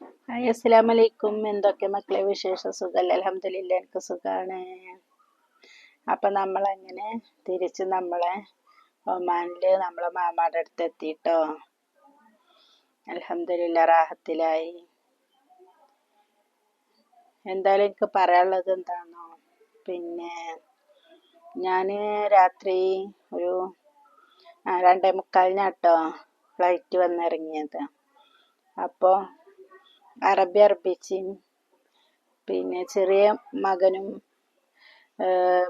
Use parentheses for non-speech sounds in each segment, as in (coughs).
Hi അസ്സലാം വലൈക്കും എന്തൊക്കെ മക്കളെ വിശേഷ? സുഖമല്ല അലഹമില്ല എനിക്ക് സുഖമാണ് അപ്പം നമ്മളങ്ങനെ തിരിച്ച് നമ്മളെ ഒമാനിൽ നമ്മളെ മാമാടെ അടുത്ത് എത്തിയിട്ടോ അലഹമില്ല റാഹത്തിലായി. എന്തായാലും എനിക്ക് പറയാനുള്ളത് എന്താണോ പിന്നെ ഞാൻ രാത്രി ഒരു രണ്ടേ മുക്കാലിനാട്ടോ ഫ്ലൈറ്റ് വന്നിറങ്ങിയത്. അപ്പോൾ അറബി അറബിച്ചും പിന്നെ ചെറിയ മകനും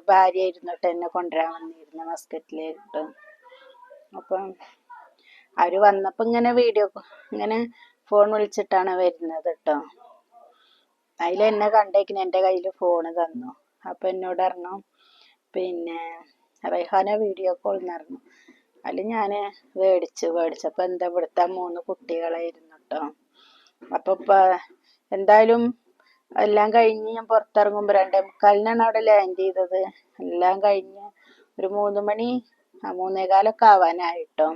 ഭാര്യ ഇരുന്നിട്ട് എന്നെ കൊണ്ടുവരാൻ വന്നിരുന്നു മസ്കറ്റിലേക്ക് അപ്പം അവർ വന്നപ്പോൾ ഇങ്ങനെ വീഡിയോ ഇങ്ങനെ ഫോൺ വിളിച്ചിട്ടാണ് വരുന്നത് കേട്ടോ അതിൽ എന്നെ കണ്ടേക്കിന് എന്റെ കയ്യിൽ ഫോണ് തന്നു. അപ്പം എന്നോട് പറഞ്ഞു പിന്നെ റൈഹാന വീഡിയോ കോൾ എന്നറിഞ്ഞു അതിൽ ഞാൻ മേടിച്ചു മേടിച്ചപ്പോൾ എന്താ ഇവിടുത്തെ മൂന്ന് കുട്ടികളായിരുന്നു കേട്ടോ അപ്പോൾ എന്തായാലും എല്ലാം കഴിഞ്ഞ് ഞാൻ പുറത്തിറങ്ങുമ്പോൾ രണ്ടേ മുക്കാലിനാണ് അവിടെ ലാൻഡ് ചെയ്തത്. എല്ലാം കഴിഞ്ഞ് ഒരു മൂന്ന് മണി മൂന്നേകാലൊക്കെ ആവാനായിട്ടോ.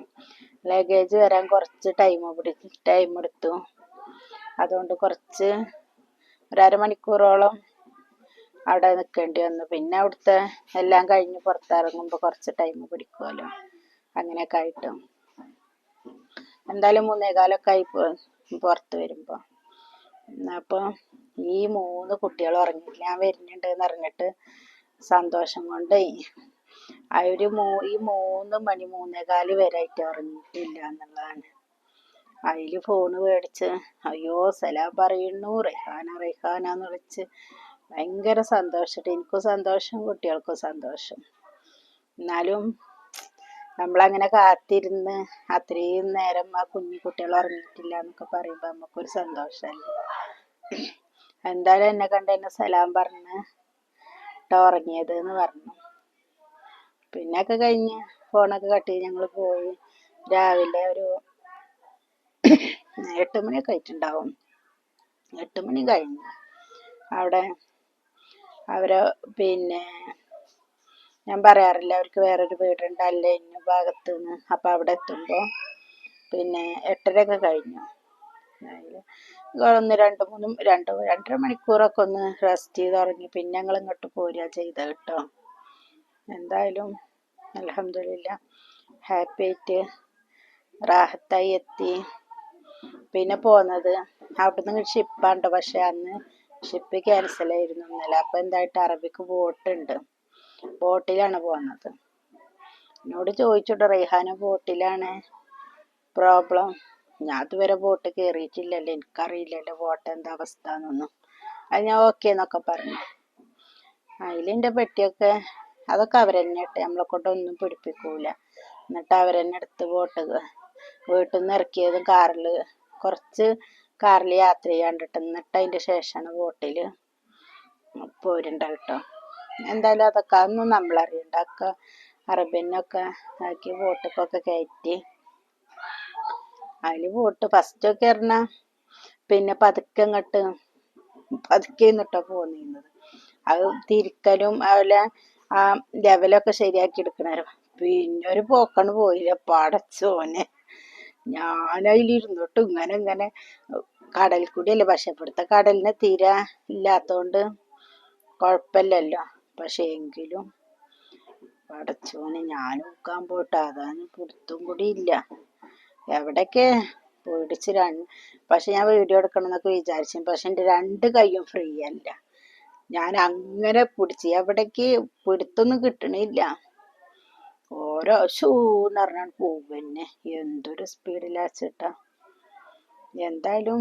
ലഗേജ് വരാൻ കുറച്ച് ടൈം പിടി ടൈം എടുത്തു. അതുകൊണ്ട് കുറച്ച് ഒരു അരമണിക്കൂറോളം അവിടെ നിൽക്കേണ്ടി വന്നു. പിന്നെ അവിടുത്തെ എല്ലാം കഴിഞ്ഞ് പുറത്തിറങ്ങുമ്പോൾ കുറച്ച് ടൈം പിടിക്കുമല്ലോ അങ്ങനെയൊക്കെ ആയിട്ട്. എന്തായാലും മൂന്നേകാലൊക്കെ ആയിപ്പോ പുറത്ത് വരുമ്പോൾ അപ്പോൾ ഈ മൂന്ന് കുട്ടികൾ ഉറങ്ങിയില്ല ഞാൻ വരുന്നുണ്ട് എന്ന് അറിഞ്ഞിട്ട് സന്തോഷം കൊണ്ടേ അവർ മൂ ഈ മൂന്ന് മണി മൂന്നേകാൽ വരെ ആയിട്ട് ഉറങ്ങിയിട്ടില്ല എന്നുള്ളതാണ്. അതിൽ ഫോണ് മേടിച്ച് അയ്യോ സലാം പറയുന്നു റെഹാന റെഹാന എന്ന് വിളിച്ച് ഭയങ്കര സന്തോഷിട്ട് എനിക്കും സന്തോഷം കുട്ടികൾക്കും സന്തോഷം. എന്നാലും നമ്മളങ്ങനെ കാത്തിരുന്ന് അത്രയും നേരം ആ കുഞ്ഞു കുട്ടികൾ ഉറങ്ങിയിട്ടില്ല എന്നൊക്കെ പറയുമ്പോൾ നമുക്കൊരു സന്തോഷമല്ലേ എന്തായാലും എന്നെ കണ്ട് എന്നെ സലാം പറഞ്ഞ് കേട്ടോ ഉറങ്ങിയത് എന്ന് പറഞ്ഞു. പിന്നെ ഒക്കെ കഴിഞ്ഞ് ഫോണൊക്കെ കട്ട് ചെയ്ത് ഞങ്ങൾ പോയി. രാവിലെ ഒരു (coughs) എട്ട് മണിയൊക്കെ ആയിട്ടുണ്ടാവും. എട്ട് മണി കഴിഞ്ഞു. അവിടെ അവരെ പിന്നെ ഞാൻ പറയാറില്ല അവർക്ക് വേറൊരു വീടുണ്ട് അല്ലേ ഇന്ന ഭാഗത്ത് നിന്ന് അപ്പം അവിടെ എത്തുമ്പോൾ പിന്നെ എട്ടരയൊക്കെ കഴിഞ്ഞു. ഒന്ന് രണ്ട് മൂന്നും രണ്ട് രണ്ടര മണിക്കൂറൊക്കെ ഒന്ന് റെസ്റ്റ് ചെയ്ത് ഉറങ്ങി പിന്നെ ഞങ്ങൾ ഇങ്ങോട്ട് പോരുക ചെയ്ത കേട്ടോ. എന്തായാലും അലഹമില്ല ഹാപ്പി ആയിട്ട് റാഹത്തായി എത്തി. പിന്നെ പോന്നത് അവിടുന്ന് ഷിപ്പാണ്ട് പക്ഷെ അന്ന് ഷിപ്പ് ക്യാൻസൽ ആയിരുന്നു ഇന്നലെ. അപ്പം എന്തായിട്ട് അറബിക്ക് ബോട്ടുണ്ട് ബോട്ടിലാണ് പോകുന്നത് എന്നോട് ചോദിച്ചോട്ടെ റെയ്ഹാന ബോട്ടിലാണ് പ്രോബ്ലം. ഞാൻ ഇതുവരെ ബോട്ട് കയറിയിട്ടില്ലല്ലോ എനിക്കറിയില്ലല്ലോ ബോട്ട് എന്താ അവസ്ഥ എന്നൊന്നും അത് ഞാൻ ഓക്കെ എന്നൊക്കെ പറഞ്ഞു. അതിലെന്റെ പെട്ടിയൊക്കെ അതൊക്കെ അവരെന്നെ ഇട്ട് നമ്മളെ കൊണ്ടൊന്നും പിടിപ്പിക്കൂല. എന്നിട്ട് അവരെന്നെ എടുത്ത് ബോട്ട് വീട്ടിൽ നിന്ന് ഇറക്കിയതും കാറിൽ കുറച്ച് കാറിൽ യാത്ര ചെയ്യാണ്ടിട്ട് എന്നിട്ട് അതിന്റെ ശേഷമാണ് ബോട്ടിൽ പോരുണ്ട കേട്ടോ. എന്തായാലും അതൊക്കെ അതൊന്നും നമ്മളറിയണ്ട. ഒക്കെ അറബിനൊക്കെ ആക്കി വോട്ടൊക്കെ കയറ്റി. അതിൽ ബോട്ട് ഫസ്റ്റൊക്കെ പറഞ്ഞാൽ പിന്നെ പതുക്കെ അങ്ങോട്ട് പതുക്കെ നിന്നിട്ടാ പോന്നിരുന്നത് അത് തിരിക്കലും അതുപോലെ ആ ലെവലൊക്കെ ശരിയാക്കി എടുക്കണേരം പിന്നെ ഒരു പോക്കണ് പോയില്ല. പടച്ചോനെ ഞാൻ ഞാനതിലിരുന്നിട്ട് ഇങ്ങനെ ഇങ്ങനെ കടൽ കൂടിയല്ലേ പക്ഷെ ഇവിടുത്തെ കടലിന് തീരെ ഇല്ലാത്തോണ്ട് കുഴപ്പമില്ലല്ലോ. പക്ഷെ എങ്കിലും പടച്ചോനെ ഞാൻ നോക്കാൻ പോട്ടെ. അതാണ് പിടുത്തും കൂടി ഇല്ല. എവിടൊക്കെ പേടിച്ച് രണ്ട് പക്ഷെ ഞാൻ വീഡിയോ എടുക്കണം എന്നൊക്കെ വിചാരിച്ചു. പക്ഷെ എന്റെ രണ്ട് കൈയും ഫ്രീ അല്ല. ഞാൻ അങ്ങനെ പിടിച്ച് എവിടേക്ക് പിടുത്തൊന്നും കിട്ടണില്ല. ഓരോ ഷൂന്ന് പറഞ്ഞാൽ പോകും പിന്നെ എന്തൊരു സ്പീഡിലാച്ചിട്ടാ എന്തായാലും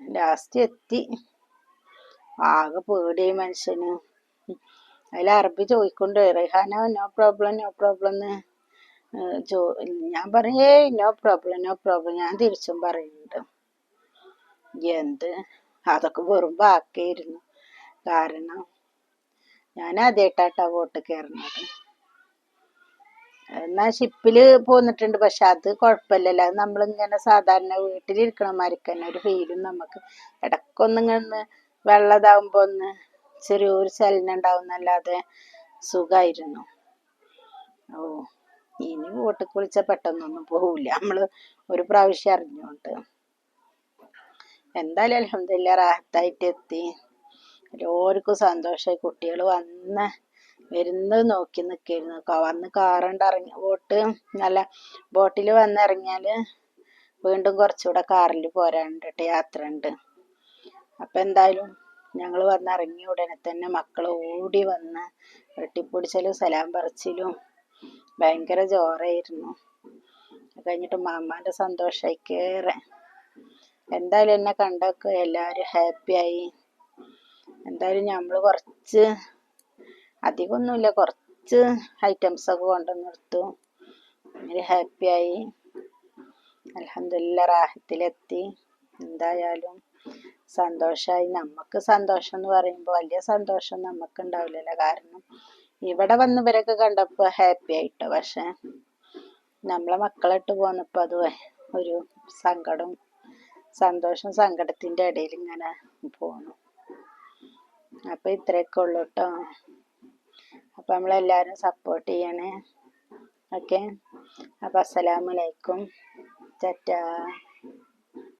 ലാസ്റ്റ് എത്തി. ആകെ പേടിയായി മനുഷ്യന്. അതിൽ അറബി ചോദിക്കൊണ്ട് Rehana no problem no problem എന്ന് ചോ ഞാൻ പറയും നോ പ്രോബ്ലം നോ പ്രോബ്ലം ഞാൻ തിരിച്ചും പറയുന്നുണ്ട് എന്ത്? അതൊക്കെ വെറും ബാക്കിയായിരുന്നു കാരണം ഞാൻ ആദ്യമായിട്ടാട്ടാ വോട്ട് കയറുന്നത് എന്നാ ഷിപ്പിൽ പോന്നിട്ടുണ്ട് പക്ഷെ അത് കുഴപ്പമില്ലല്ലോ അത് നമ്മളിങ്ങനെ സാധാരണ വീട്ടിലിരിക്കണമാർക്ക് തന്നെ ഒരു ഫീലും നമുക്ക്. ഇടയ്ക്കൊന്നിങ്ങനെ വെള്ളം ഇതാവുമ്പോ ഒന്ന് ചെറിയൊരു ചലനം ഉണ്ടാവുന്നല്ലാതെ സുഖമായിരുന്നു ഓ ഇനി വോട്ട് കുളിച്ച പെട്ടെന്നൊന്നും പോവില്ല നമ്മൾ ഒരു പ്രാവശ്യം അറിഞ്ഞോണ്ട്. എന്തായാലും അലഹമില്ല റാഹത്തായിട്ട് എത്തി എല്ലാവർക്കും സന്തോഷമായി കുട്ടികൾ വന്ന് വരുന്നത് നോക്കി നിൽക്കായിരുന്നു വന്ന് കാറുണ്ട് ഇറങ്ങി ബോട്ട് നല്ല ബോട്ടിൽ വന്നിറങ്ങിയാൽ വീണ്ടും കുറച്ചുകൂടെ കാറിൽ പോരാണ്ട് യാത്ര ഉണ്ട് അപ്പം എന്തായാലും ഞങ്ങൾ വന്ന് ഇറങ്ങിയ ഉടനെ തന്നെ മക്കൾ ഓടി വന്ന് വെട്ടിപ്പൊടിച്ചലും സലാം പറിച്ചിലും ഭയങ്കര ജോറായിരുന്നു കഴിഞ്ഞിട്ട് മാമാന്റെ സന്തോഷമായി കയറെ എന്തായാലും എന്നെ കണ്ടൊക്കെ എല്ലാവരും ഹാപ്പിയായി എന്തായാലും നമ്മൾ കുറച്ച് അധികമൊന്നുമില്ല കുറച്ച് ഐറ്റംസ് ഒക്കെ കൊണ്ടുവന്ന് കൊടുത്തു. അങ്ങനെ ഹാപ്പിയായി അലഹമില്ല റാഹത്തിലെത്തി. എന്തായാലും സന്തോഷമായി നമുക്ക് സന്തോഷം എന്ന് പറയുമ്പോൾ വലിയ സന്തോഷം നമുക്ക് ഉണ്ടാവില്ലല്ലോ കാരണം ഇവിടെ വന്ന് ഇവരൊക്കെ കണ്ടപ്പോൾ ഹാപ്പി ആയിട്ടോ. പക്ഷെ നമ്മളെ മക്കളിട്ട് പോന്നപ്പോൾ അത് ഒരു സങ്കടം സന്തോഷം സങ്കടത്തിന്റെ ഇടയിൽ ഇങ്ങനെ പോന്നു. അപ്പോൾ ഇത്രയൊക്കെ ഉള്ളൂ കേട്ടോ അപ്പോൾ നമ്മളെല്ലാരും സപ്പോർട്ട് ചെയ്യണേ. ഓക്കെ? അപ്പോൾ അസ്സലാമലൈക്കും ചറ്റാ